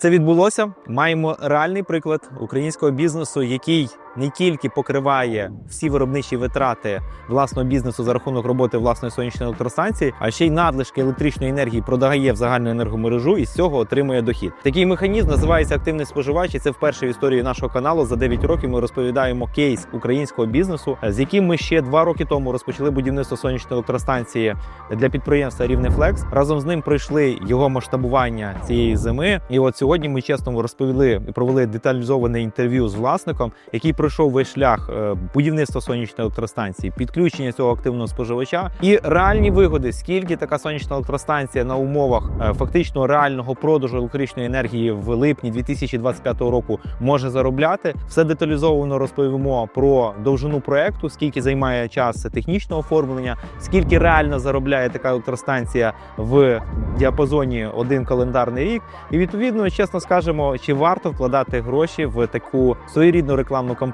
Це відбулося. Маємо реальний приклад українського бізнесу, який не тільки покриває всі виробничі витрати власного бізнесу за рахунок роботи власної сонячної електростанції, а ще й надлишки електричної енергії продає в загальну енергомережу і з цього отримує дохід. Такий механізм називається активний споживач. І це вперше в історії нашого каналу. За 9 років ми розповідаємо кейс українського бізнесу, з яким ми ще два роки тому розпочали будівництво сонячної електростанції для підприємства Рівнефлекс. Разом з ним пройшли його масштабування цієї зими. І от сьогодні ми чесно розповіли і провели деталізоване інтерв'ю з власником, який пройшов весь шлях е, будівництва сонячної електростанції, підключення цього активного споживача і реальні вигоди, скільки така сонячна електростанція на умовах е, фактично реального продажу електричної енергії в липні 2025 року може заробляти. Все деталізовано розповімо про довжину проекту, скільки займає час технічного оформлення, скільки реально заробляє така електростанція в діапазоні один календарний рік. І відповідно, чесно скажемо, чи варто вкладати гроші в таку своєрідну рекламну кампанію,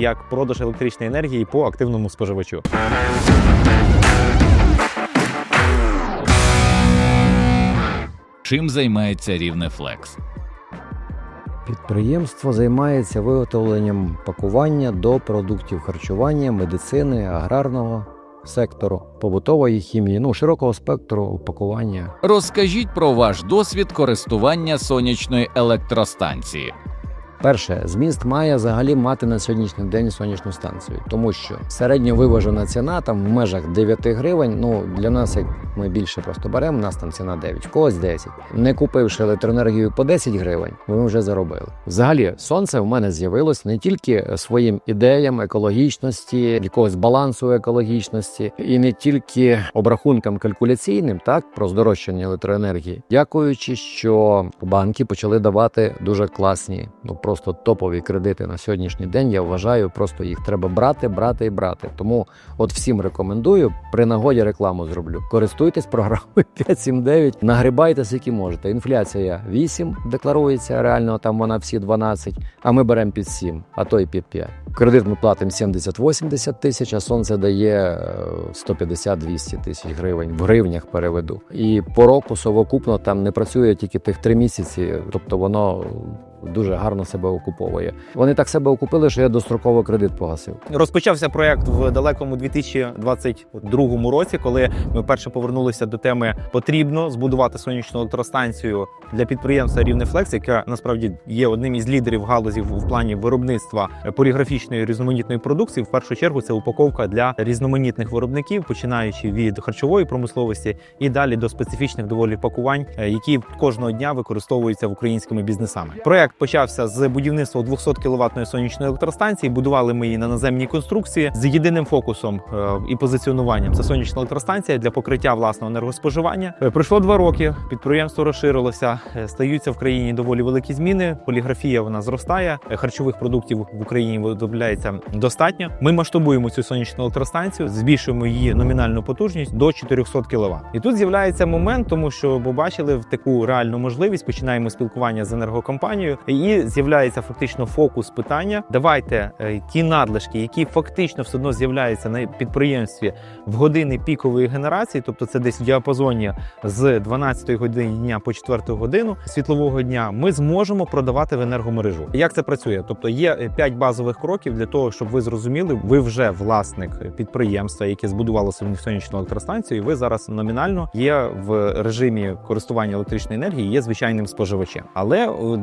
як продаж електричної енергії по активному споживачу. Чим займається Рівнефлекс? Підприємство займається виготовленням пакування до продуктів харчування, медицини, аграрного сектору, побутової хімії, ну широкого спектру пакування. Розкажіть про ваш досвід користування сонячної електростанції. Перше, зміст має взагалі мати на сьогоднішній день сонячну станцію, тому що середньовиважена ціна там в межах 9 гривень. Ну для нас, як ми більше просто беремо, у нас там ціна 9, в когось 10. Не купивши електроенергію по 10 гривень, ми вже заробили. Взагалі, сонце в мене з'явилось не тільки своїм ідеям екологічності, якогось балансу екологічності, і не тільки обрахункам калькуляційним, так про здорожчання електроенергії, дякуючи, що банки почали давати дуже класні, ну просто топові кредити на сьогоднішній день. Я вважаю, просто їх треба брати, брати і брати. Тому от всім рекомендую при нагоді рекламу зроблю. Користуйтесь програмою 579, нагрібайте скільки можете. Інфляція 8 декларується, реально там вона всі 12, а ми беремо під 7, а то й під 5. Кредит ми платимо 70-80 тисяч, а сонце дає е, 150-200 тисяч гривень в гривнях переведу. І по року совокупно там не працює тільки тих три місяці, тобто воно дуже гарно себе окуповує. Вони так себе окупили, що я достроково кредит погасив. Розпочався проект в далекому 2022 році, коли ми вперше повернулися до теми потрібно збудувати сонячну електростанцію для підприємства Рівнефлекс, яке насправді є одним із лідерів галузі в плані виробництва поліграфічної різноманітної продукції. В першу чергу це упаковка для різноманітних виробників, починаючи від харчової промисловості і далі до специфічних доволі пакувань, е, які кожного дня використовуються в українськими бізнесами. Проект почався з будівництва 200 кіловатної сонячної електростанції. Будували ми її на наземній конструкції з єдиним фокусом е, і позиціонуванням. Це сонячна електростанція для покриття власного енергоспоживання. Е, Пройшло два роки. Підприємство розширилося. е, Стаються в країні доволі великі зміни. Поліграфія вона зростає. Харчових продуктів в Україні виробляється достатньо. Ми масштабуємо цю сонячну електростанцію, збільшуємо її номінальну потужність до 400 кВт. І тут з'являється момент, тому що побачили в таку реальну можливість. Починаємо спілкування з енергокомпанією, і з'являється фактично фокус питання. Давайте е, ті надлишки, які фактично все одно з'являються на підприємстві в години пікової генерації, тобто це десь в діапазоні з 12 години дня по 4 годину світлового дня, ми зможемо продавати в енергомережу. Як це працює? Тобто є 5 базових кроків для того, щоб ви зрозуміли, ви вже власник підприємства, яке збудувало собі сонячну електростанцію, і ви зараз номінально є в режимі користування електричної енергії, є звичайним споживачем. Але о,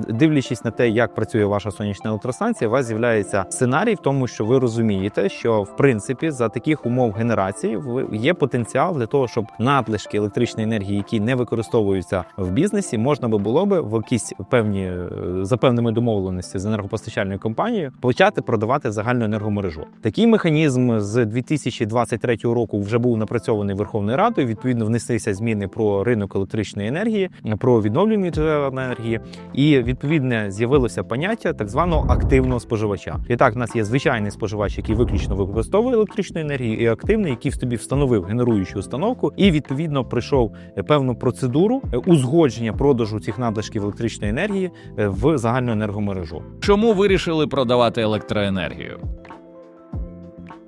дивлячись на те, як працює ваша сонячна електростанція, у вас з'являється сценарій в тому, що ви розумієте, що в принципі за таких умов генерації є потенціал для того, щоб надлишки електричної енергії, які не використовуються в бізнесі, можна би було би в якісь певні е, за певними домовленості з енергопостачальною компанією почати продавати загальну енергомережу. Такий механізм з 2023 року вже був напрацьований Верховною Радою. Відповідно, внеслися зміни про ринок електричної енергії, про відновлені джерела енергії, і відповідне з'явилося поняття так званого активного споживача. І так, в нас є звичайний споживач, який виключно використовує електричну енергію, і активний, який в собі встановив генеруючу установку, і відповідно пройшов е, певну процедуру е, узгодження продажу цих надлишків електричної енергії е, в загальну енергомережу. Чому вирішили продавати електроенергію?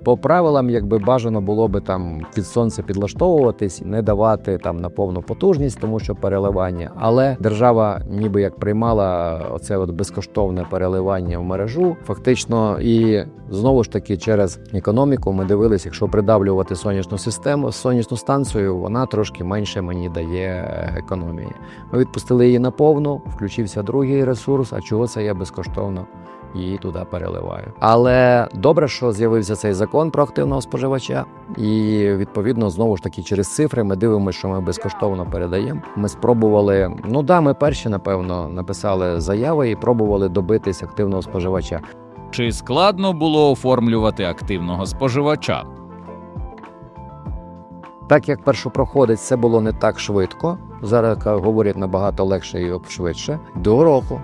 По правилам, якби бажано було би там від сонця підлаштовуватись, не давати там на повну потужність, тому що переливання. Але держава ніби як приймала оце от безкоштовне переливання в мережу. Фактично, і знову ж таки через економіку ми дивилися, якщо придавлювати сонячну систему, сонячну станцію, вона трошки менше мені дає економії. Ми відпустили її на повну, включився другий ресурс. А чого це я безкоштовно? Її туди переливаю. Але добре, що з'явився цей закон про активного споживача, і відповідно знову ж таки через цифри ми дивимося, що ми безкоштовно передаємо. Ми спробували. Ну да, ми перші, напевно, написали заяви і пробували добитись активного споживача. Чи складно було оформлювати активного споживача? Так як першопроходець це було не так швидко. Зараз говорять набагато легше і швидше. До року.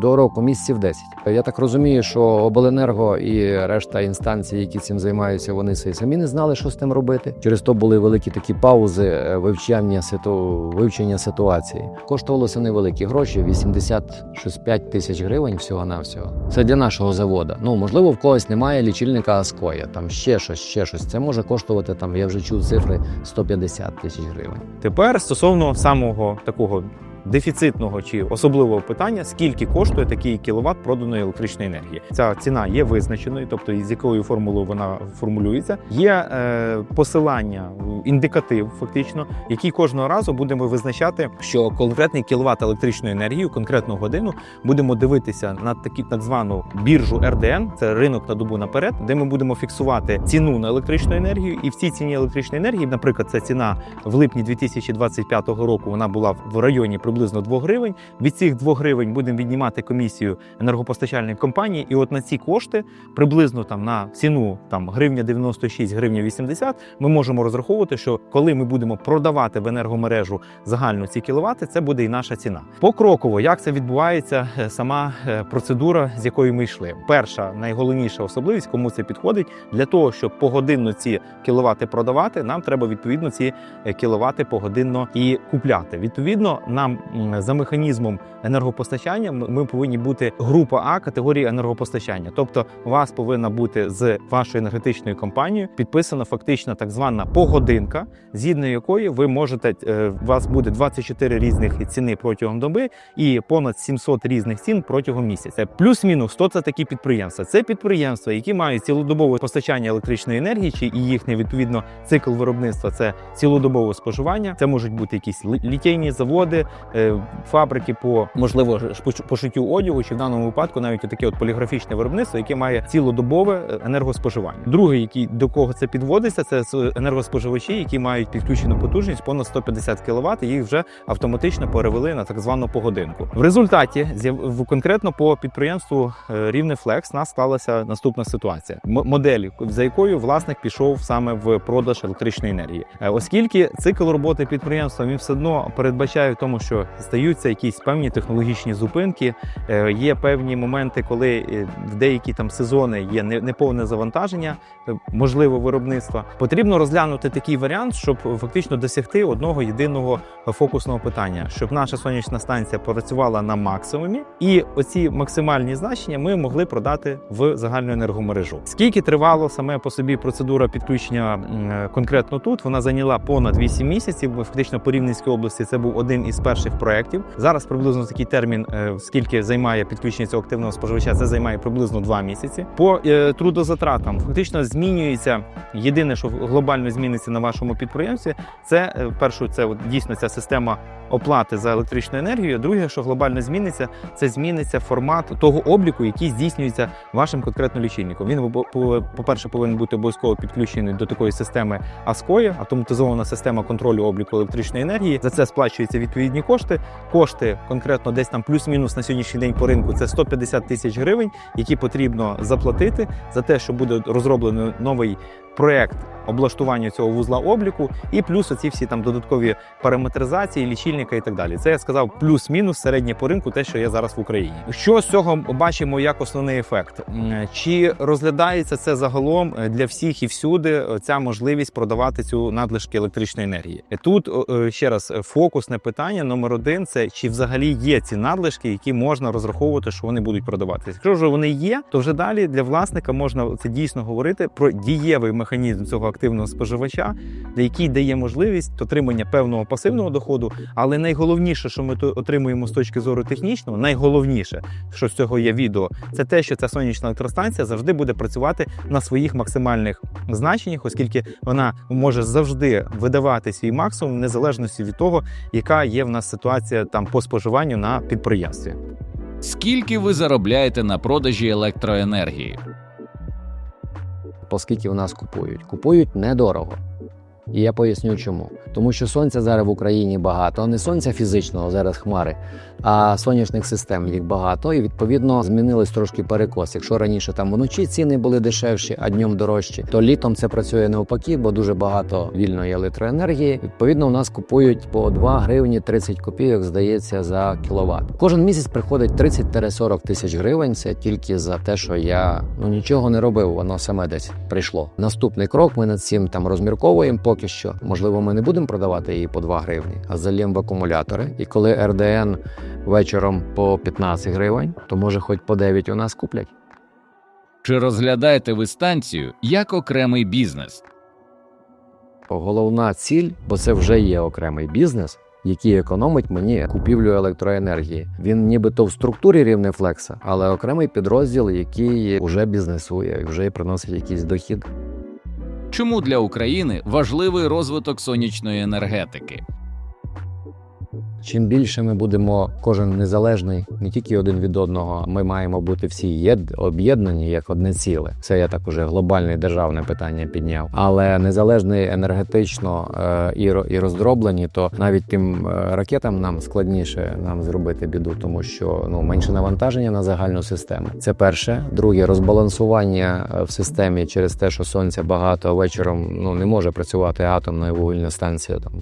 До року місяців 10. Я так розумію, що обленерго і решта інстанцій, які цим займаються, вони самі не знали, що з тим робити. Через то були великі такі паузи е, вивчання ситу... вивчення ситуації. Коштувалося невеликі гроші 85 тисяч гривень всього навсього. Це для нашого заводу. Ну можливо, в когось немає лічильника Аскоя, там ще щось, ще щось. Це може коштувати там. Я вже чув цифри 150 тисяч гривень. Тепер стосовно самого такого дефіцитного чи особливого питання, скільки коштує такий кіловат проданої електричної енергії. Ця ціна є визначеною, тобто з якою формулою вона формулюється. Є е, посилання, індикатив, фактично, який кожного разу будемо визначати, що конкретний кіловат електричної енергії, конкретну годину будемо дивитися на такі так звану біржу РДН, це ринок на добу наперед, де ми будемо фіксувати ціну на електричну енергію, і в цій ціні електричної енергії, наприклад, ця ціна в липні 2025 року вона була в районі приблизно 2 гривень. Від цих 2 гривень будемо віднімати комісію енергопостачальної компанії, і от на ці кошти приблизно там на ціну там гривня 96, гривня 80, ми можемо розраховувати, що коли ми будемо продавати в енергомережу загальну ці кіловати, це буде і наша ціна. Покроково, як це відбувається, е, сама е, процедура, з якою ми йшли. Перша найголовніша особливість, кому це підходить, для того, щоб погодинно ці кіловати продавати, нам треба відповідно ці е, кіловати погодинно і купляти. Відповідно, нам за механізмом енергопостачання ми повинні бути група А категорії енергопостачання. Тобто, у вас повинна бути з вашою енергетичною компанією підписана фактично так звана погодинка, згідно якої ви можете е, у вас буде 24 різних ціни протягом доби і понад 700 різних цін протягом місяця. Плюс-мінус 100 – це такі підприємства. Це підприємства, які мають цілодобове постачання електричної енергії, чи і їхнє відповідно цикл виробництва це цілодобове споживання. Це можуть бути якісь літейні заводи, фабрики по можливо ж по- по одягу, чи в даному випадку навіть таке от поліграфічне виробництво, яке має цілодобове е, енергоспоживання. Другий, який до кого це підводиться, це енергоспоживачі, які мають підключену потужність понад 150 кВт, і їх вже автоматично перевели на так звану погодинку. В результаті конкретно по підприємству е, Рівне Флекс нас сталася наступна ситуація. Модель, за якою власник пішов саме в продаж електричної енергії, Е, оскільки цикл роботи підприємства він все одно передбачає в тому, що стаються якісь певні технологічні зупинки. Е, Є певні моменти, коли е, в деякі там сезони є неповне завантаження, е, можливо, виробництва. Потрібно розглянути такий варіант, щоб фактично досягти одного єдиного фокусного питання, щоб наша сонячна станція працювала на максимумі, і оці максимальні значення ми могли продати в загальну енергомережу. Скільки тривало саме по собі процедура підключення конкретно тут? Вона зайняла понад 8 місяців. Фактично по Рівненській області це був один із перших проєктів. Зараз приблизно такий термін, е, скільки займає підключення цього активного споживача, це займає приблизно 2 місяці. По е, трудозатратам фактично змінюється єдине, що глобально зміниться на вашому підприємстві, це першу це дійсно ця система оплати за електричну енергію. Друге, що глобально зміниться, це зміниться формат того обліку, який здійснюється вашим конкретно лічильником. Він по- по- по-перше повинен бути обов'язково підключений до такої системи ASCOE, автоматизована система контролю обліку електричної енергії. За це сплачуються відповідні кошти. Кошти конкретно десь там плюс-мінус на сьогоднішній день по ринку це 150 тисяч гривень, які потрібно заплатити за те, що буде розроблено новий проект облаштування цього вузла обліку, і плюс оці всі там додаткові параметризації, лічильника і так далі. Це я сказав плюс-мінус середнє по ринку, те, що є зараз в Україні. Що з цього бачимо як основний ефект? Чи розглядається це загалом е, для всіх і всюди е, ця можливість продавати цю надлишки електричної енергії? Тут е, ще раз фокусне питання номер один: це чи взагалі є ці надлишки, які можна розраховувати, що вони будуть продаватися. Якщо вже вони є, то вже далі для власника можна це дійсно говорити про дієвий механізм цього активного споживача, який дає можливість отримання певного пасивного доходу. Але найголовніше, що ми отримуємо з точки зору технічного, найголовніше, що з цього є відео, це те, що ця сонячна електростанція завжди буде працювати на своїх максимальних значеннях, оскільки вона може завжди видавати свій максимум в незалежності від того, яка є в нас ситуація там по споживанню на підприємстві. Скільки ви заробляєте на продажі електроенергії? Оскільки в нас купують. Купують недорого. І я поясню чому. Тому що сонця зараз в Україні багато, не сонця фізичного, зараз хмари, а сонячних систем їх багато, і відповідно змінились трошки перекос. Якщо раніше там вночі ціни були дешевші, а днем дорожчі, то літом це працює навпаки, бо дуже багато вільної електроенергії. Відповідно, у нас купують по 2 гривні 30 копійок, здається, за кіловат. Кожен місяць приходить 30-40 тисяч гривень. Це тільки за те, що я ну нічого не робив, воно саме десь прийшло. Наступний крок ми над цим там розмірковуємо. Поки що, можливо, ми не будемо продавати її по 2 гривні, а залємо в акумулятори. І коли РДН вечором по 15 гривень, то може хоч по 9 у нас куплять. Чи розглядаєте ви станцію як окремий бізнес? Головна ціль, бо це вже є окремий бізнес. Який економить мені купівлю електроенергії. Він нібито в структурі рівнефлекса, але окремий підрозділ, який вже бізнесує і вже приносить якийсь дохід. Чому для України важливий розвиток сонячної енергетики? Чим більше ми будемо кожен незалежний, не тільки один від одного, ми маємо бути всі єд- об'єднані як одне ціле. Це я так уже глобальне державне питання підняв. Але незалежний енергетично е, і роздроблені, то навіть тим е, ракетам нам складніше нам зробити біду, тому що ну менше навантаження на загальну систему. Це перше. Друге розбалансування е, в системі через те, що сонця багато а вечором ну не може працювати атомна і вугільна станція. Там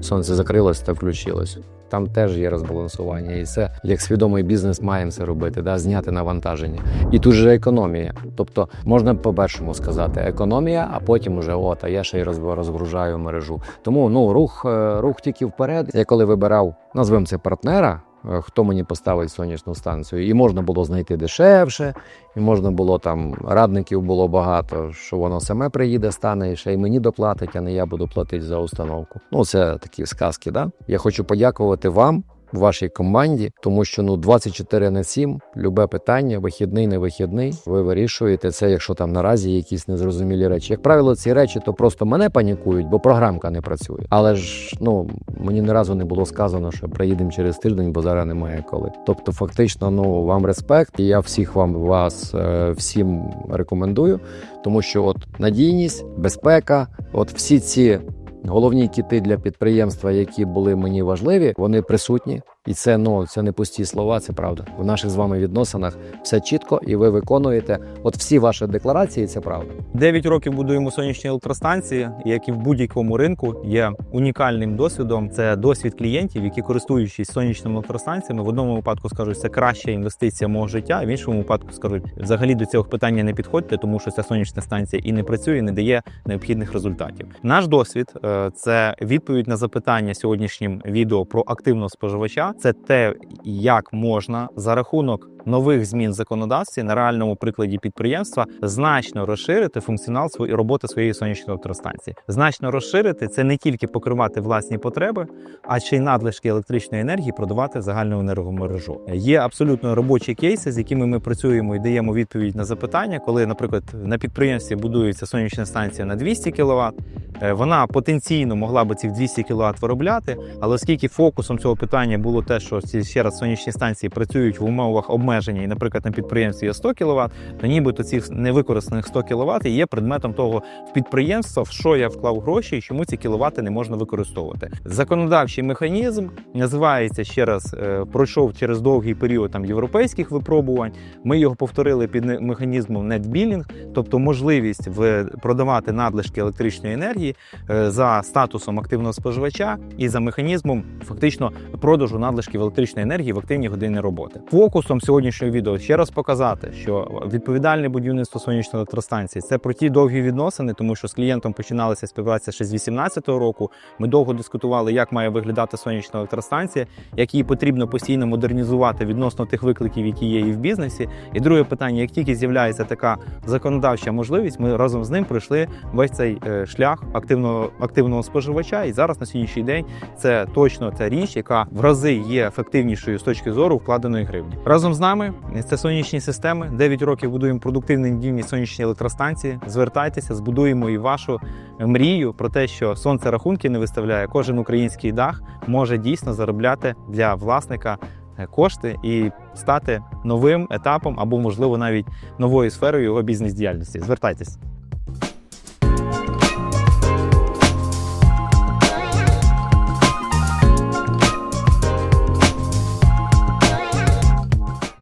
сонце закрилось та включилось. Там теж є розбалансування, і це як свідомий бізнес маємо це робити, да, зняти навантаження. І тут же економія. Тобто можна по-першому сказати економія, а потім уже от, а я ще й розгружаю мережу. Тому ну рух, е, рух тільки вперед. Я коли вибирав, назвемо це партнера. Е, Хто мені поставить сонячну станцію, і можна було знайти дешевше, і можна було там радників було багато, що воно саме приїде, стане і ще й мені доплатить, а не я буду платити за установку. Ну це такі сказки. Да? Я хочу подякувати вам. Вашій команді, тому що ну 24 на 7, любе питання, вихідний, не вихідний. Ви вирішуєте це, якщо там наразі якісь незрозумілі речі. Як правило, ці речі то просто мене панікують, бо програмка не працює. Але ж ну мені ні разу не було сказано, що приїдемо через тиждень, бо зараз немає коли. Тобто, фактично, ну вам респект, і я всіх вам вас е, всім рекомендую, тому що от надійність, безпека, от всі ці. Головні кіти для підприємства, які були мені важливі, вони присутні, і це ну це не пусті слова, це правда. В наших з вами відносинах все чітко, і ви виконуєте. От всі ваші декларації, це правда. 9 років будуємо сонячні електростанції, як і в будь-якому ринку, є унікальним досвідом. Це досвід клієнтів, які користуючись сонячними електростанціями, в одному випадку скажуть, це краща інвестиція мого життя, в іншому випадку скажуть, взагалі до цього питання не підходьте, тому що ця сонячна станція і не працює, і не дає необхідних результатів. Наш досвід е, це відповідь на запитання сьогоднішнім відео про активного споживача. Це те, як можна за рахунок нових змін в законодавстві на реальному прикладі підприємства значно розширити функціонал своєї роботи своєї сонячної електростанції. Значно розширити це не тільки покривати власні потреби, а ще й надлишки електричної енергії продавати в загальну енергомережу. Є абсолютно робочі кейси, з якими ми працюємо і даємо відповідь на запитання, коли, наприклад, на підприємстві будується сонячна станція на 200 кВт, е, вона потенційно могла би цих 200 кВт виробляти, але оскільки фокусом цього питання було те, що ці ще раз сонячні станції працюють в умовах обмеження обмеження, і, наприклад, на підприємстві є 100 кВт, то нібито цих невикористаних 100 кВт є предметом того підприємства, в що я вклав гроші і чому ці кіловати не можна використовувати. Законодавчий механізм називається ще раз, е, пройшов через довгий період там європейських випробувань. Ми його повторили під механізмом NetBilling, тобто можливість в- продавати надлишки електричної енергії е, за статусом активного споживача і за механізмом фактично продажу надлишків електричної енергії в активні години роботи. Фокусом сьогоднішнього відео ще раз показати, що відповідальне будівництво сонячної електростанції це про ті довгі відносини, тому що з клієнтом починалася співпраця ще з 2018 року. Ми довго дискутували, як має виглядати сонячна електростанція, як її потрібно постійно модернізувати відносно тих викликів, які є і в бізнесі. І друге питання: як тільки з'являється така законодавча можливість, ми разом з ним пройшли весь цей е, шлях активного активного споживача. І зараз на сьогоднішній день це точно та річ, яка в рази є ефективнішою з точки зору вкладеної гривні. Разом з нами це сонячні системи. 9 років будуємо продуктивні надійні сонячні електростанції. Звертайтеся, збудуємо і вашу мрію про те, що сонце рахунки не виставляє. Кожен український дах може дійсно заробляти для власника е, кошти і стати новим етапом або, можливо, навіть новою сферою його бізнес діяльності. Звертайтесь.